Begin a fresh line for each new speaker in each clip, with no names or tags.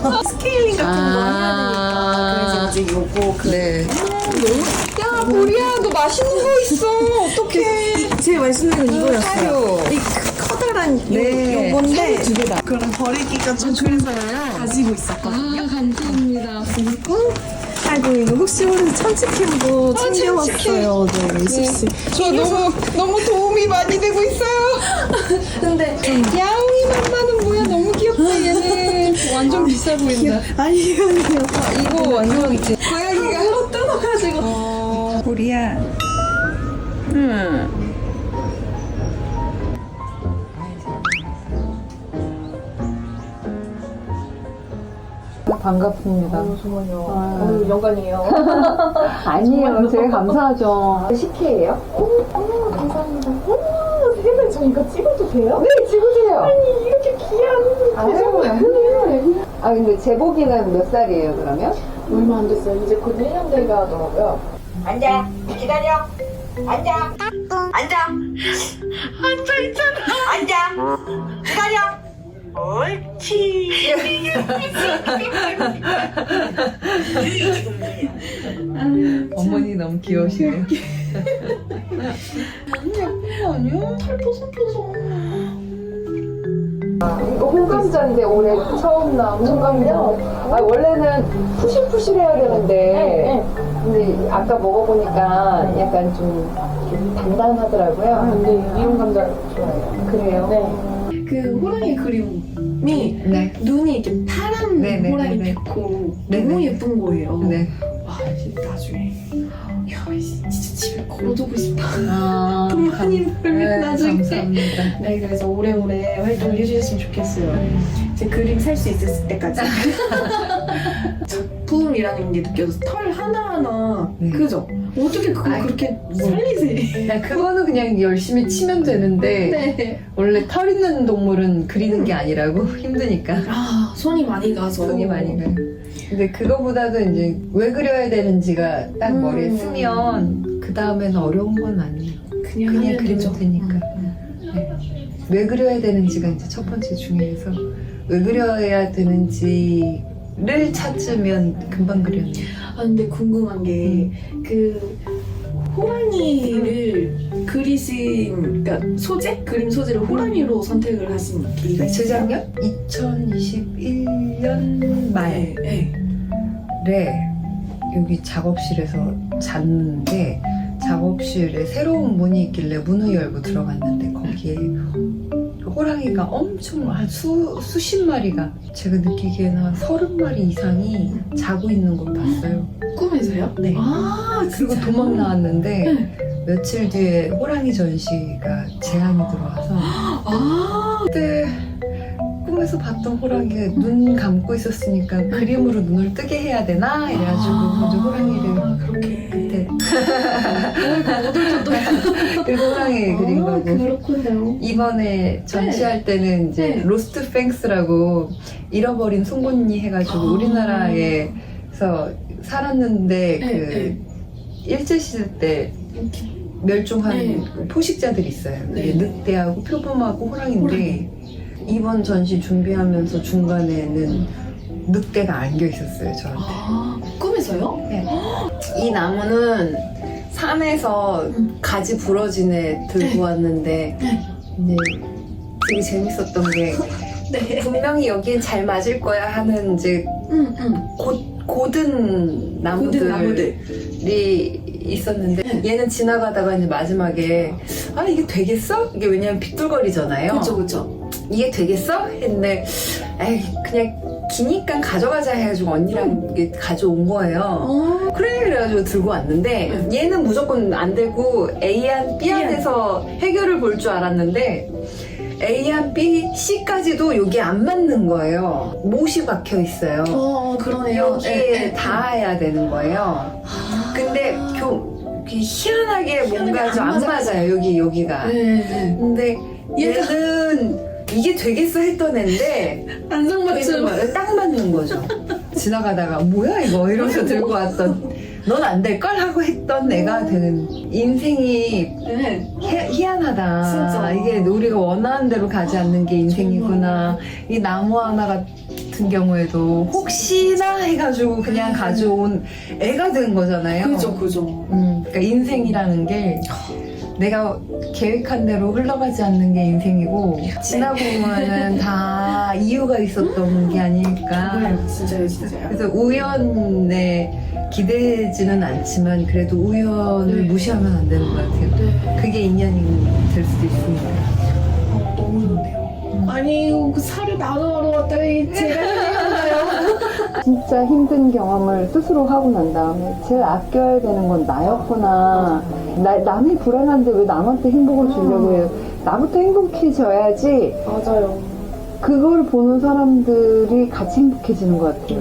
스케일링 같은 거 해야
아.
되니까. 그래서 이제 요거 그
네. 야, 보리야, 너 맛있는 거 있어. 어떡해.
제일 맛있는 건 이거였어요. 이 크- 커다란 요,
네.
요건데
두 개다.
그럼 버리기가 좀 그래서 가지고 있었거든요.
아, 감사합니다.
그리고 아이고 이거 혹시 모르는 참치캔도 챙겨왔어요. 네, 있을수
저 너무, 너무 도움이 많이 되고 있어요.
근데
야옹이 맘마는 뭐야? 너무 귀엽다, 얘는. 완전 비싸 보인다.
아니 이거 아니에요.
이거 완전 이제 고양이가.
뜯어가지고
어, 보리야. 음. 반갑습니다.
정말요.
아.
오늘 영광이에요.
아니에요. 제가 감사하죠.
식혜예요? 오, 감사합니다. 이거 찍어도 돼요?
네, 찍으세요.
아니 이렇게 귀한
아유, 아, 근데 제복이는 몇 살이에요, 그러면?
얼마 안 됐어요. 이제 곧 1년 돼가더라고요.
앉아 기다려 앉아 앉아 앉아 있잖아 앉아 기다려 옳지
어머니 너무 귀여우시네요. 이거 홍감자인데 올해 처음 나온 홍감자. 아, 원래는 푸실푸실해야 되는데, 근데 아까 먹어보니까 약간 좀 이렇게 단단하더라고요.
근데 이런 감자 좋아해요.
그래요?
네. 그 호랑이 그림이
네.
눈이 이렇게 파란
네, 네,
호랑이
네, 네. 네,
너무
네.
예쁜 거예요.
네.
나중에 야 진짜 집에 걸어두고 싶다.
아,
돈 많이 벌면 나중에.
감사합니다.
네 그래서 오래오래 활동을 해주셨으면 좋겠어요. 제 그림 살 수 있을 때까지. 작품이라는 게 느껴져서 털 하나하나
네.
그죠? 어떻게 그걸
아이,
그렇게
뭐.
살리세요?
야, 그거는 그냥 열심히 치면 되는데,
네.
원래 털 있는 동물은 그리는 게 아니라고 힘드니까.
아 손이 많이 가서
손이 많이 가요. 근데 그거보다도 이제 왜 그려야 되는지가 딱
음.
머리에 쓰면 그 다음에는 어려운 건 아니에요.
그냥,
그냥 그리면
되죠.
되니까. 네. 왜 그려야 되는지가 이제 첫 번째 중요해서 왜 그려야 되는지를 찾으면 금방 그려요.
아 근데 궁금한 게 그 호랑이를 그리신 그러니까 소재 그림 소재를 호랑이로 선택을 하신 계기가 있어요?
재작년 2021년 말에
네.
여기 작업실에서 잤는데 작업실에 새로운 문이 있길래 문을 열고 들어갔는데 거기에 호랑이가 엄청 한 수, 수십 마리가 제가 느끼기에는 한 서른 마리 이상이 자고 있는 걸 봤어요.
꿈에 서요?
네.
아
그리고
진짜요?
도망 나왔는데
네.
며칠 뒤에 호랑이 전시가 제안이 들어와서
아
그때 꿈에서 봤던 호랑이가 눈 감고 있었으니까 그림으로 눈을 뜨게 해야 되나 이래가지고 먼저 호랑이를
아, 그렇게
그때
오돌토돌
그리고 호랑이 그린
아,
거고
그렇군요
이번에 전시할 때는 이제
네.
로스트 팽스라고 잃어버린 송곳니 해가지고
아.
우리나라에서 살았는데
네,
그
네.
일제 시대 때 멸종한
네.
그 포식자들이 있어요.
네.
늑대하고 표범하고 호랑인데 이번 전시 준비하면서 중간에는 늑대가 안겨 있었어요 저한테.
아 꿈에서요?
이 나무는 산에서
음.
가지 부러진 애 들고 왔는데
네.
되게 재밌었던 게
네
분명히 여기엔 잘 맞을 거야 하는 이제
응응
고, 고든 나무들이
고든 나무들
있었는데
네.
얘는 지나가다가 이제 마지막에 아 이게 되겠어? 이게 왜냐면 빗둘거리잖아요.
그쵸 그쵸
이게 되겠어? 했는데 에이 그냥 기니까 가져가자 해가지고 언니랑 이게 가져온 거예요.
어
그래 그래가지고 들고 왔는데
네.
얘는 무조건 안 되고 A안 B안에서 해결을 볼 줄 알았는데 A안 B C까지도 여기 안 맞는 거예요. 못이 박혀 있어요.
어, 그러네요
여기에
네, 네.
닿아야 되는 거예요.
아.
근데 교, 희한하게 뭔가
희한하게
좀안안
맞아.
맞아요. 여기 여기가.
네, 네.
근데 얘는 이게 되겠어 했던 애인데
안성맞춤
딱 맞는 거죠. 지나가다가 뭐야 이거 이러면서 들고 왔던 넌 안 될 걸 하고 했던 애가 되는 인생이
네.
희, 희한하다.
진짜.
이게 우리가 원하는 대로 가지 않는 게 인생이구나. 이 나무 하나 같은 경우에도 혹시나 해가지고 그냥 가져온 애가 된 거잖아요.
그죠, 그죠.
음, 그러니까 인생이라는 게 내가 계획한 대로 흘러가지 않는 게 인생이고 지나고 보면은 다 이유가 있었던 게 아닐까.
네, 진짜요, 진짜요.
그래서 우연에 기대지는 않지만 그래도 우연을
네.
무시하면 안 되는 것 같아요.
네.
그게 인연이 될 수도 있습니다.
어, 너무 좋네요. 아니, 그 살을 나눠러 왔더니 제가 힘들어요.
진짜 힘든 경험을 스스로 하고 난 다음에 제일 아껴야 되는 건 나였구나. 나, 남이 불행한데 왜 남한테 행복을 주려고 해요? 나부터 행복해져야지
맞아요.
그걸 보는 사람들이 같이 행복해지는 것 같아요.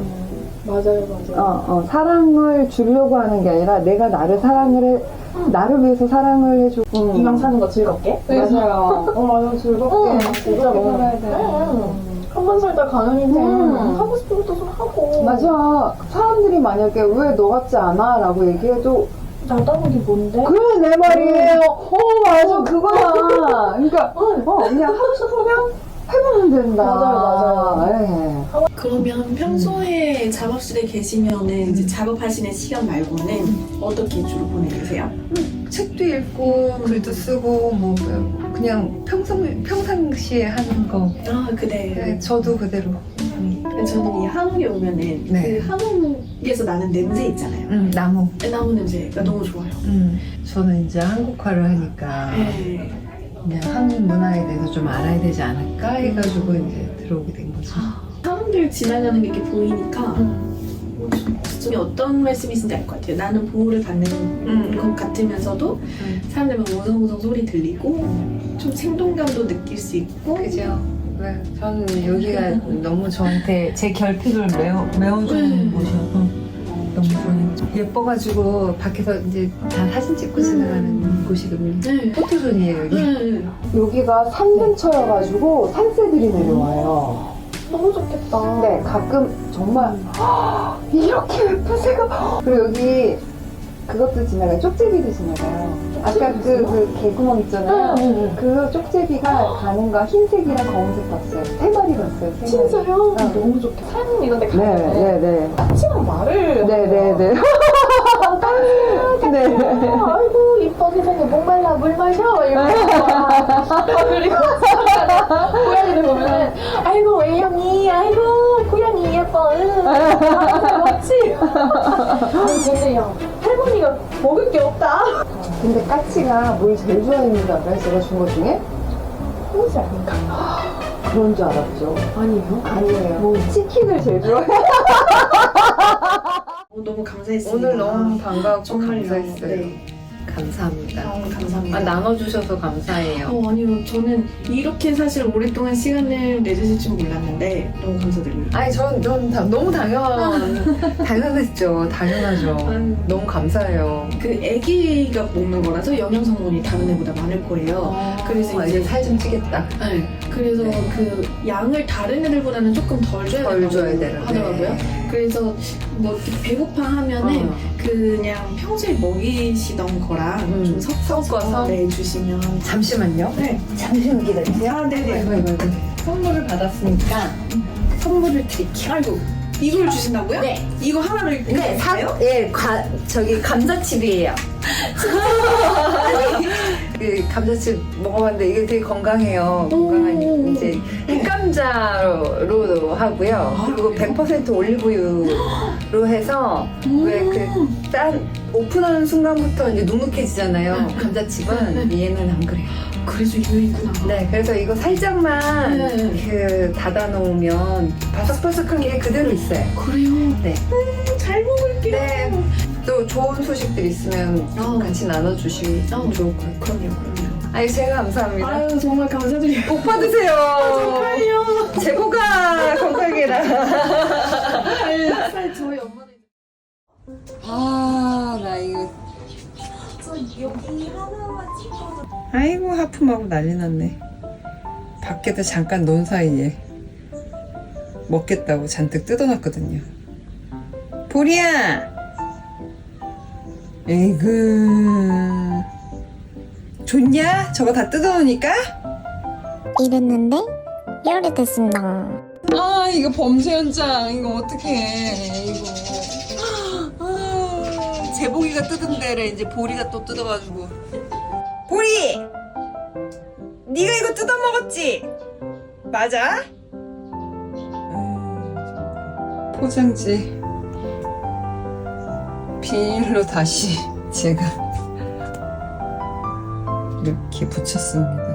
맞아요, 맞아요.
어, 어, 사랑을 주려고 하는 게 아니라 내가 나를 사랑을 해, 나를 위해서 사랑을 해주고.
이왕 사는 거 즐겁게?
맞아요. 어, 맞아. 즐겁게.
응,
진짜
너무-
살아야 돼.
한번 살다 가는 인생
음.
하고 싶은 것도 좀 하고
맞아. 사람들이 만약에 왜 너 같지 않아? 라고 얘기해도
나다는 게 뭔데?
그래 내 말이에요. 어 맞아 그거야. 그러니까 어 그냥 하고 싶으면 해보면 된다.
맞아요, 맞아요.
예.
그러면 평소에 작업실에 계시면은 이제 작업하시는 시간 말고는 어떻게 주로 보내세요?
책도 읽고 글도 쓰고 뭐 그냥 평상 평상시에 하는 거.
아, 그대.
네, 저도 그대로. 음,
저는 이 한옥에 오면은
네.
그 한옥에서 나는 냄새 있잖아요.
음, 나무.
나무 냄새가 너무 좋아요.
음, 저는 이제 한국화를 하니까
네.
그냥 한국 문화에 대해서 좀 알아야 되지 않을까 해가지고 이제 들어오게 된 거죠.
사람들 지나가는 게 이렇게 보이니까 좀 어떤 말씀이신지 알 것 같아요. 나는 보호를 받는
음.
것 같으면서도
음.
사람들 막 우성우성 소리 들리고 좀 생동감도 느낄 수 있고
그죠? 네, 저는 여기가 너무 저한테 제 결핍을 메워, 메워주는
음.
곳이어서 너무 좋아요. 예뻐가지고 밖에서 이제 다 사진 찍고 지나가는 곳이거든요.
네.
포토존이에요, 여기.
네.
여기가 산 근처여가지고 산새들이 내려와요.
너무 좋겠다.
네 가끔 정말 이렇게 예쁜 새가 그리고 여기 그것도 지나가요. 쪽제비도 지나가요. 아까 그, 그 개구멍 있잖아요. 그 쪽제비가 가는 거 흰색이랑 검은색 봤어요. 세 마리 봤어요. 세 마리.
진짜요?
응.
너무 좋겠다. 산 이런 데
네,
가면
네, 네.
하지만 말을
네, 네, 네. 네.
아이고 이뻐 세상에 목말라 물 마셔 이러면서 그리고 고양이들 보면은 아이고 외형이 아이고 고양이 예뻐 응 아, 멋지 아니 근데 야 할머니가 먹을 게 없다
근데 까치가 뭘 제일 좋아했는 줄 알아요? 제가 준 것 중에?
홍시 아닌가?
그런 줄 알았죠.
아니에요?
아니에요. 뭐 치킨을 제일 좋아해요.
어, 너무 감사했습니다.
오늘 너무 반가웠고
정말요.
감사했어요.
네.
감사합니다.
아, 감사합니다.
아, 나눠주셔서 감사해요.
어, 아니요. 저는 이렇게 사실 오랫동안 시간을 내주실 줄 몰랐는데 너무 감사드립니다.
아니, 전, 전 다- 너무 당연, 당연했죠. 당연하죠.
음.
너무 감사해요.
그 아기가 먹는 거라서 영양 성분이 다른 애보다 많을 거예요. 그래서
아,
이제
이제 살 좀 찌겠다.
네. 그래서
네.
그 양을 다른 애들보다는 조금 덜 줘야
덜
된다고
줘야 되는데.
하더라고요. 그래서 뭐 이렇게 배고파 하면은
어.
그냥 평소에 먹이시던 거랑
음,
좀 섞어서,
섞어서?
내주시면
잠시만요.
네.
잠시만 기다리세요.
아, 네네.
아이고, 아이고, 아이고. 선물을 받았으니까 선물을 드릴게요.
아이고 이걸 주신다고요?
네.
이거 하나를
네, 사,
드릴까요?
예, 가, 저기 감자칩이에요. 그 감자칩 먹어봤는데 이게 되게 건강해요. 건강한 이제 햇감자로 하고요. 그리고 100% 올리브유로 해서 왜그딴 오픈하는 순간부터 이제 눅눅해지잖아요. 감자칩은 얘는 안 그래요.
그래서 있구나.
네, 그래서 이거 살짝만
네.
그 닫아 놓으면 바삭바삭한 게 그대로 있어요.
그래요.
네.
잘 먹을게요.
네. 또 좋은 소식들 있으면 좀
어.
같이 나눠주시면
어.
좋을 것 같아요.
그럼요. 그럼요.
아유, 제가 감사합니다.
아유 정말 감사드려요.
복 받으세요.
정말요.
제보가 건강해라.
아유 살 저희 엄마는
아, 나 이거.
여기 하나만 찍어도
아이고, 하품하고 난리 났네. 밖에다 잠깐 논 사이에 먹겠다고 잔뜩 뜯어놨거든요. 보리야! 에이그 좋냐? 저거 다 뜯어놓으니까?
이랬는데 열이 됐습니다.
아 이거 범죄 현장 이거 어떡해 이거 아, 재복이가 뜯은 데를 이제 보리가 또 뜯어가지고 보리 네가 이거 뜯어먹었지? 맞아? 음, 포장지 비닐로 다시 제가 이렇게 붙였습니다